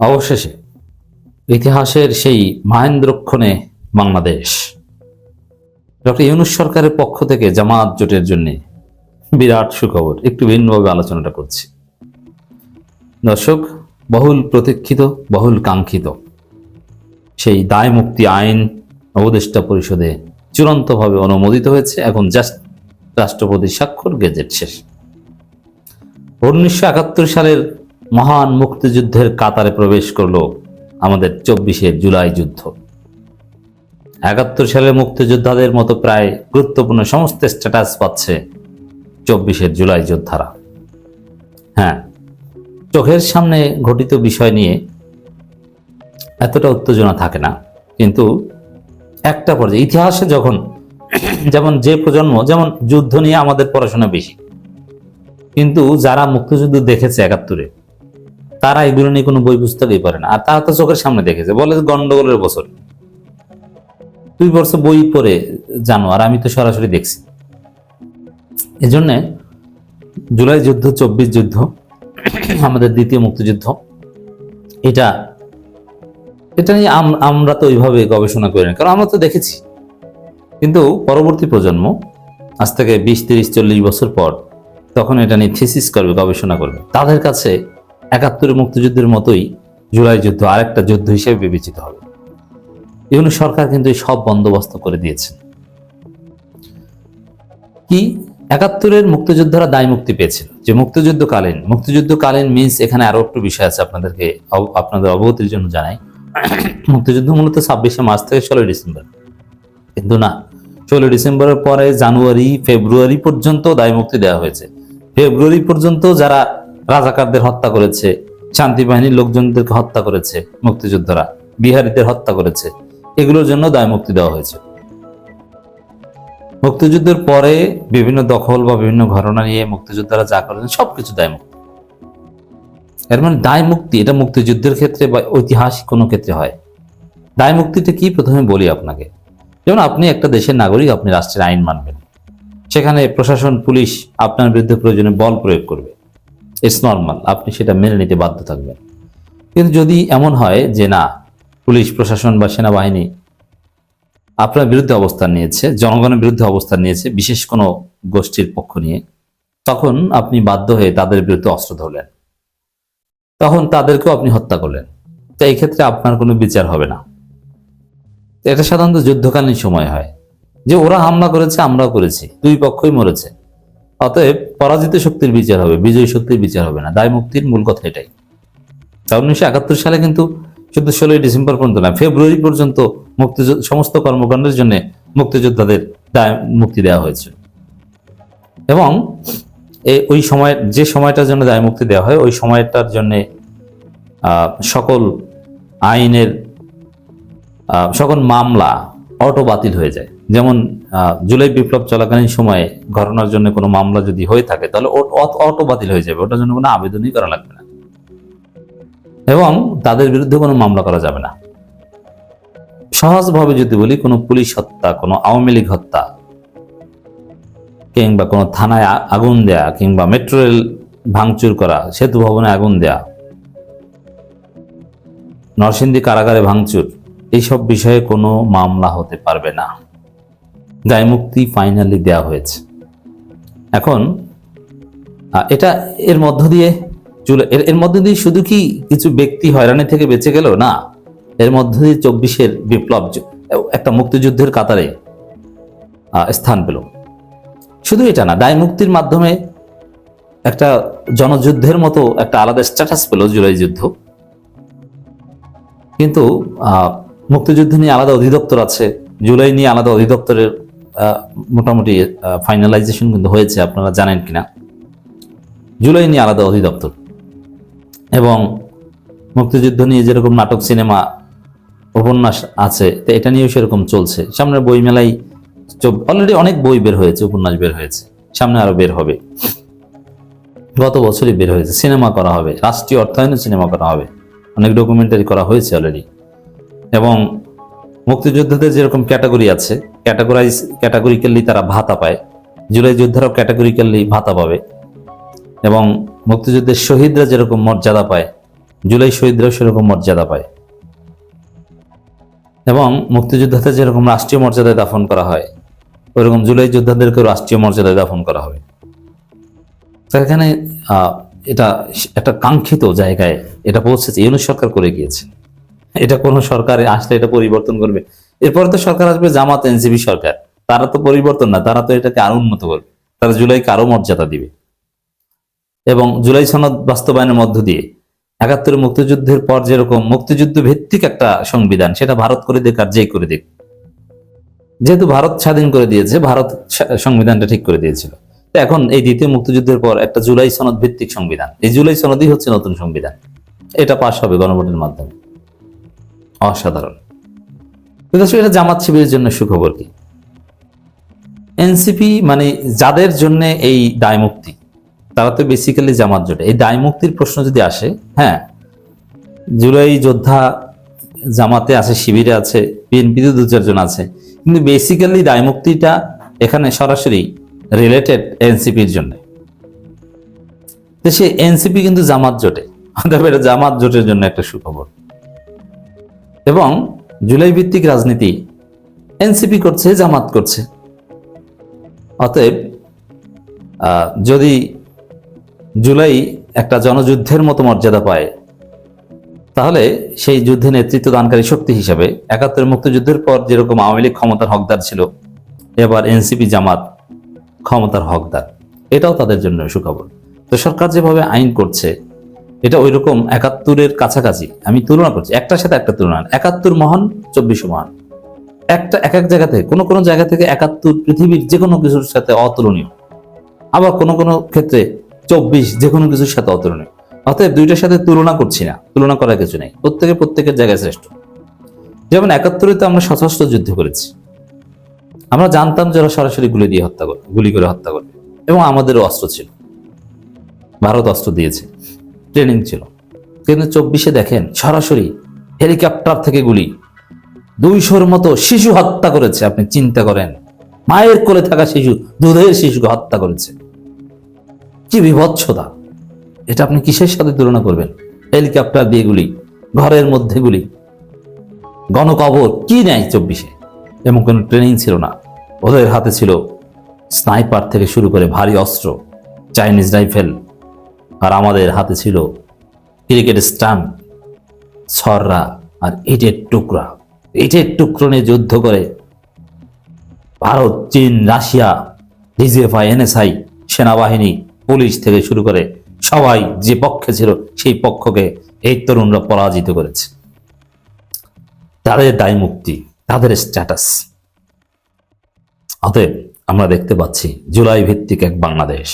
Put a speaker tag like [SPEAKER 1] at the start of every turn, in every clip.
[SPEAKER 1] অবশেষে ইতিহাসের সেই মহেন্দ্রক্ষণে বাংলাদেশ। ডক্টর ইউনুস সরকারের পক্ষ থেকে জামাত জোটের জন্য বিরাট সুখবর। একটু ভিন্নভাবে আলোচনাটা করছি। দর্শক, বহুল প্রতীক্ষিত, বহুল কাঙ্ক্ষিত। সেই দায় মুক্তি আইন উপদেষ্টা পরিষদে চূড়ান্তভাবে অনুমোদিত হয়েছে। এখন জাস্ট রাষ্ট্রপতি স্বাক্ষর গেজেট শেষ। উনিশশো একাত্তর সালের মহান মুক্তিযুদ্ধের কাতারে প্রবেশ করল আমাদের চব্বিশে জুলাই যুদ্ধ। একাত্তর সালের মুক্তিযোদ্ধাদের মতো প্রায় গুরুত্বপূর্ণ সমস্ত স্ট্যাটাস পাচ্ছে চব্বিশের জুলাই যোদ্ধারা। হ্যাঁ চোখের সামনে ঘটিত বিষয় নিয়ে এতটা উত্তেজনা থাকে না। কিন্তু একটা পর্যায়ে ইতিহাসে যখন যেমন যে প্রজন্ম, যেমন যুদ্ধ নিয়ে আমাদের পড়াশোনা বেশি। কিন্তু যারা মুক্তিযুদ্ধ দেখেছে একাত্তরে তারা এগুলো নিয়ে কোনো বই পুস্তকই পড়ে না। আর তারা তো চোখের সামনে দেখেছে। বলে গন্ডগোলের বছর। দুই বছর বই পড়ে জানো, আর আমি তো সরাসরি দেখছি। এই জন্যে জুলাই যুদ্ধ, চব্বিশ যুদ্ধ, আমাদের দ্বিতীয় মুক্তিযুদ্ধ, এটা এটা নিয়ে আম- আমরা তো ওইভাবে গবেষণা করি না কারণ আমরা তো দেখেছি। কিন্তু পরবর্তী প্রজন্ম, আজ থেকে বিশ, তিরিশ, চল্লিশ বছর পর, তখন এটা নিয়ে থিসিস করবে, গবেষণা করবে। তাদের কাছে একাত্তরের মুক্তিযুদ্ধের মতোই জুলাই যুদ্ধ আরেকটা যুদ্ধ হিসেবে বিবেচিত হবে। এগুলো সরকার কিন্তু এই সব বন্দোবস্ত করে দিয়েছে কি? একাত্তরের মুক্তিযোদ্ধারা দায় মুক্তি পেয়েছিল। যে মুক্তিযুদ্ধকালীন মুক্তিযুদ্ধকালীন মিন্স এখানে আরও একটু বিষয় আছে আপনাদেরকে আপনাদের অবগতির জন্য জানাই। মুক্তিযুদ্ধ মূলত ছাব্বিশে মার্চ থেকে ষোলোই ডিসেম্বর। কিন্তু না, ষোলোই ডিসেম্বরের পরে জানুয়ারি, ফেব্রুয়ারি পর্যন্ত দায় মুক্তি দেওয়া হয়েছে। ফেব্রুয়ারি পর্যন্ত যারা রাজাকারদের হত্যা করেছে, শান্তি বাহিনীর লোকজনদেরকে হত্যা করেছে, মুক্তিযোদ্ধারা, বিহারীদের হত্যা করেছে। এগুলোর জন্য দায় মুক্তি দেওয়া হয়েছে। মুক্তিযুদ্ধের পরে বিভিন্ন দখল বা বিভিন্ন ঘটনা নিয়ে মুক্তিযোদ্ধারা যা করেছেন, সবকিছু দায় মুক্তি। এর মানে দায় মুক্তি, এটা মুক্তিযুদ্ধের ক্ষেত্রে বা ঐতিহাসিক কোনো ক্ষেত্রে হয়। দায় মুক্তিটা কি প্রথমে বলি আপনাকে? যেমন আপনি একটা দেশের নাগরিক, আপনি রাষ্ট্রের আইন মানবেন। সেখানে প্রশাসন, পুলিশ আপনার বিরুদ্ধে প্রয়োজনে বল প্রয়োগ করবে। ইটস নর্মাল আপনি সেটা মেনে নিতে বাধ্য থাকবেন। কিন্তু যদি এমন হয় যে না, পুলিশ, প্রশাসন বা সেনাবাহিনী আপনার বিরুদ্ধে অবস্থান নিয়েছে, জনগণের বিরুদ্ধে অবস্থান নিয়েছে, বিশেষ কোনো গোষ্ঠীর পক্ষ নিয়ে, তখন আপনি বাধ্য হয়ে তাদের বিরুদ্ধে অস্ত্র ধরলেন। তখন তাদেরকেও আপনি হত্যা করলেন। তো এই ক্ষেত্রে আপনার কোনো বিচার হবে না। এটা সাধারণত যুদ্ধকালীন সময় হয়। যে ওরা হামলা করেছে, আমরাও করেছি। দুই পক্ষই মরেছে। অতএব পরাজিত শক্তির বিচার হবে, বিজয়ী শক্তির বিচার হবে না। দায় মুক্তির মূল কথা এটাই। তা উনিশশো একাত্তর সালে কিন্তু শুধু ষোলোই ডিসেম্বর পর্যন্ত না, ফেব্রুয়ারি পর্যন্ত মুক্তিযুদ্ধ, সমস্ত কর্মকাণ্ডের জন্য মুক্তিযোদ্ধাদের দায়, মুক্তি দেওয়া হয়েছে। এবং ওই সময়, যে সময়টার জন্য দায় মুক্তি দেওয়া হয়, ওই সময়টার জন্য সকল আইনের সকল মামলা অটো বাতিল হয়ে যায়। যেমন জুলাই বিপ্লব চলাকালীন সময়ে ঘটনার জন্য কোনো মামলা যদি হয়ে থাকে, তাহলে অটো বাতিল হয়ে যাবে। ওটার জন্য কোনো আবেদনই করা লাগবে না। এবং তাদের বিরুদ্ধে কোনো মামলা করা যাবে না। সহজভাবে যদি বলি, কোনো পুলিশ হত্যা, কোনো আওয়ামী লীগ হত্যা, কিংবা কোনো থানায় আগুন দেয়া, কিংবা মেট্রো রেল ভাঙচুর করা, সেতু ভবনে আগুন দেয়া, নরসিংদী কারাগারে ভাঙচুর, এইসব বিষয়ে কোনো মামলা হতে পারবে না। দায় মুক্তি ফাইনালি দেওয়া হয়েছে। এখন এটা এর মধ্য দিয়ে এর এর মধ্য দিয়ে শুধু কি কিছু ব্যক্তি হয়রানি থেকে বেঁচে গেল? না, এর মধ্য দিয়ে চব্বিশের বিপ্লব একটা মুক্তিযুদ্ধের কাতারে স্থান পেল। শুধু এটা না দায় মুক্তির মাধ্যমে একটা জনযুদ্ধের মতো একটা আলাদা স্ট্যাটাস পেল জুলাই যুদ্ধ। কিন্তু মুক্তিযুদ্ধ নিয়ে আলাদা অধিদপ্তর আছে, জুলাই নিয়ে আলাদা অধিদপ্তরের মোটামুটি ফাইনালাইজেশন কিন্তু হয়েছে, আপনারা জানেন কিনা। জুলাই নিয়ে আলাদা অধিদপ্তর। এবং মুক্তিযুদ্ধ নিয়ে যেরকম নাটক, সিনেমা, উপন্যাস আছে, তো এটা নিয়েও সেরকম চলছে। সামনে বইমেলাই অলরেডি অনেক বই বের হয়েছে, উপন্যাস বের হয়েছে। সামনে আরও বের হবে। গত বছরই বের হয়েছে। সিনেমা করা হবে। রাষ্ট্রীয় অর্থায়নে সিনেমা করা হবে। অনেক ডকুমেন্টারি করা হয়েছে অলরেডি এবং মুক্তিযোদ্ধাদের যেরকম ক্যাটাগরি আছে ক্যাটাগরাইজ ক্যাটাগরিক্যালি তারা ভাতা পায়। জুলাই যোদ্ধারাও ক্যাটাগরিক্যালি ভাতা পাবে। এবং মুক্তিযুদ্ধের শহীদরা যেরকম মর্যাদা পায়, জুলাই শহীদরাও সেরকম মর্যাদা পায়। এবং মুক্তিযোদ্ধাদের যেরকম রাষ্ট্রীয় মর্যাদায় দাফন করা হয় ওইরকম জুলাই যোদ্ধাদেরকেও রাষ্ট্রীয় মর্যাদায় দাফন করা হবে। এখানে এটা একটা কাঙ্ক্ষিত জায়গায় এটা পৌঁছেছে। ইউনুস সরকার করে গিয়েছে। এটা কোনো সরকারে আসলে এটা পরিবর্তন করবে। এরপরে তো সরকার আসবে জামাত এনসিপি সরকার। তারা তো পরিবর্তন না, তারা তো এটাকে আরও উন্নত করবে। তারা জুলাইকে আরও মর্যাদা দিবে। এবং জুলাই সনদ বাস্তবায়নের মধ্য দিয়ে একাত্তরের মুক্তিযুদ্ধের পর যেরকম মুক্তিযুদ্ধ ভিত্তিক একটা সংবিধান, সেটা ভারত করে দিক আর যেই করে দিক। যেহেতু ভারত স্বাধীন করে দিয়েছে, ভারত সংবিধানটা ঠিক করে দিয়েছিল। তো এখন এই দ্বিতীয় মুক্তিযুদ্ধের পর একটা জুলাই সনদ ভিত্তিক সংবিধান। এই জুলাই সনদই হচ্ছে নতুন সংবিধান। এটা পাশ হবে গণভোটের মাধ্যমে। অসাধারণ। আসলে এটা জামাত শিবিরের জন্য সুখবর কি? এনসিপি মানে যাদের জন্য এই দায় মুক্তি, তারা তো বেসিক্যালি জামাত জোটে। এই দায় মুক্তির প্রশ্ন যদি আসে হ্যাঁ জুলাই যোদ্ধা জামাতে আছে, শিবিরে আছে বিএনপিতে দু চারজন আছে, কিন্তু বেসিক্যালি দায় মুক্তিটা এখানে সরাসরি রিলেটেড এনসিপির জন্য। সে এনসিপি কিন্তু জামাত জোটে, অতএব এটা জামাত জোটের জন্য একটা সুখবর। এবং জুলাই ভিত্তিক রাজনীতি এনসিপি করছে, জামাত করছে। অতএব যদি জুলাই একটা জনযুদ্ধের মতো মর্যাদা পায়, তাহলে সেই যুদ্ধে নেতৃত্ব দানকারী শক্তি হিসাবে একাত্তর মুক্তিযুদ্ধের পর যেরকম আওয়ামী লীগ ক্ষমতার হকদার ছিল, এবার এনসিপি, জামাত ক্ষমতার হকদার। এটাও তাদের জন্য সুখবর। তো সরকার যেভাবে আইন করছে এটা ওই রকম একাত্তরের কাছাকাছি। আমি তুলনা করছি, একটার সাথে একটা তুলনা একাত্তর মহান চব্বিশ মহান। একটা এক এক জায়গা থেকে, কোনো কোনো জায়গা থেকে একাত্তর পৃথিবীর যে কোনো কিছুর সাথে অতুলনীয়। আবার কোনো কোনো ক্ষেত্রে চব্বিশ যে কোনো কিছুর সাথে অতুলনীয়। অতএব দুইটার সাথে তুলনা করছি না, তুলনা করার কিছু নেই। প্রত্যেকে প্রত্যেকের জায়গায় শ্রেষ্ঠ। যেমন একাত্তরে তো আমরা সশস্ত্র যুদ্ধ করেছি। আমরা জানতাম যারা সরাসরি গুলি দিয়ে হত্যা করবে গুলি করে হত্যা করবে এবং আমাদেরও অস্ত্র ছিল। ভারত অস্ত্র দিয়েছে। ট্রেনিং ছিল। কিন্তু চব্বিশে দেখেন, সরাসরি হেলিকপ্টার থেকে গুলি। দুইশোর মতো শিশু হত্যা করেছে, আপনি চিন্তা করেন। মায়ের কোলে থাকা শিশু, দুধের শিশুকে হত্যা করেছে। কি বিভৎসতা। এটা আপনি কিসের সাথে তুলনা করবেন? হেলিকপ্টার দিয়ে গুলি, ঘরের মধ্যে গুলি। গণকবর কি নেয় চব্বিশে? এমন কোনো ট্রেনিং ছিল না। ওদের হাতে ছিল স্নাইপার থেকে শুরু করে ভারী অস্ত্র, চাইনিজ রাইফেল আর আমাদের হাতে ছিল ক্রিকেট স্টাম্প, ছররা আর ইটের টুকরা। ইটের টুকরো নিয়ে যুদ্ধ করে ভারত, চীন, রাশিয়া, ডিজিএফআই, এনএসআই, সেনাবাহিনী, পুলিশ থেকে শুরু করে সবাই যে পক্ষে ছিল সেই পক্ষকে এই তরুণরা পরাজিত করেছে। তাদের দায় মুক্তি, তাদের স্ট্যাটাস অতএব আমরা দেখতে পাচ্ছি জুলাই ভিত্তিক এক বাংলাদেশ।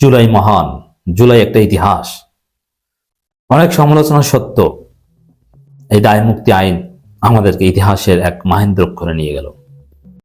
[SPEAKER 1] জুলাই মহান জুলাই একটা ইতিহাস। অনেক সমালোচনা সত্য এই দায় মুক্তি আইন আমাদেরকে ইতিহাসের এক মাহেন্দ্র করে নিয়ে গেল।